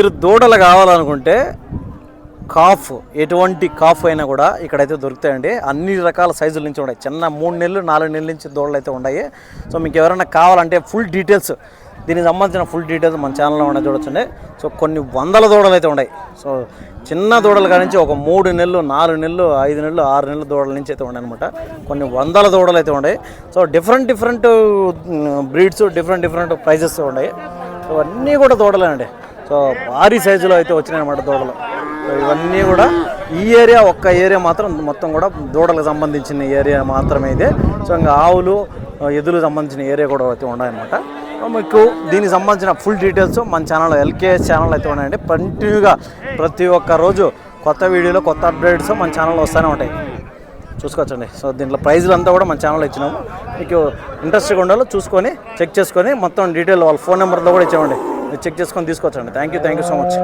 మీరు దూడలు కావాలనుకుంటే కాఫ్ ఎటువంటి కాఫ్ అయినా కూడా ఇక్కడైతే దొరుకుతాయండి. అన్ని రకాల సైజుల నుంచి ఉన్నాయి. చిన్న మూడు నెలలు నాలుగు నెలల నుంచి దూడలు అయితే ఉన్నాయి. సో మీకు ఎవరైనా కావాలంటే ఫుల్ డీటెయిల్స్ దీనికి సంబంధించిన ఫుల్ డీటెయిల్స్ మన ఛానల్లో ఉన్నాయి చూడొచ్చండి. సో కొన్ని వందల దూడలు అయితే ఉన్నాయి. సో చిన్న దూడల కాడ నుంచి ఒక మూడు నెలలు నాలుగు నెలలు ఐదు నెలలు ఆరు నెలల దూడల నుంచి అయితే ఉన్నాయి అనమాట కొన్ని వందల దూడలు అయితే ఉన్నాయి. So different different breeds different different prizes ఉన్నాయి. సో అన్నీ కూడా దూడలేనండి. సో భారీ సైజులో అయితే వచ్చినాయి అనమాట దూడలు ఇవన్నీ కూడా ఈ ఏరియా ఒక్క ఏరియా మాత్రం మొత్తం కూడా దూడలకు సంబంధించిన ఏరియా మాత్రమే ఇదే. సో ఇంకా ఆవులు ఎదులు సంబంధించిన ఏరియా కూడా అయితే ఉన్నాయన్నమాట. మీకు దీనికి సంబంధించిన ఫుల్ డీటెయిల్స్ మన ఛానల్ ఎల్కేఎస్ ఛానల్ అయితే ఉన్నాయండి. కంటిన్యూగా ప్రతి ఒక్క రోజు కొత్త వీడియోలో కొత్త అప్డేట్స్ మన ఛానల్లో వస్తూనే ఉంటాయి. చూసుకోవచ్చండి. సో దీంట్లో ప్రైజ్లు అంతా కూడా మన ఛానల్లో ఇచ్చినాము. మీకు ఇంట్రెస్ట్గా ఉండాలో చూసుకొని చెక్ చేసుకొని మొత్తం డీటెయిల్ వాళ్ళ ఫోన్ నెంబర్తో కూడా ఇచ్చామండి చెక్ చేసుకొని తీసుకోవచ్చండి thank you thank you so much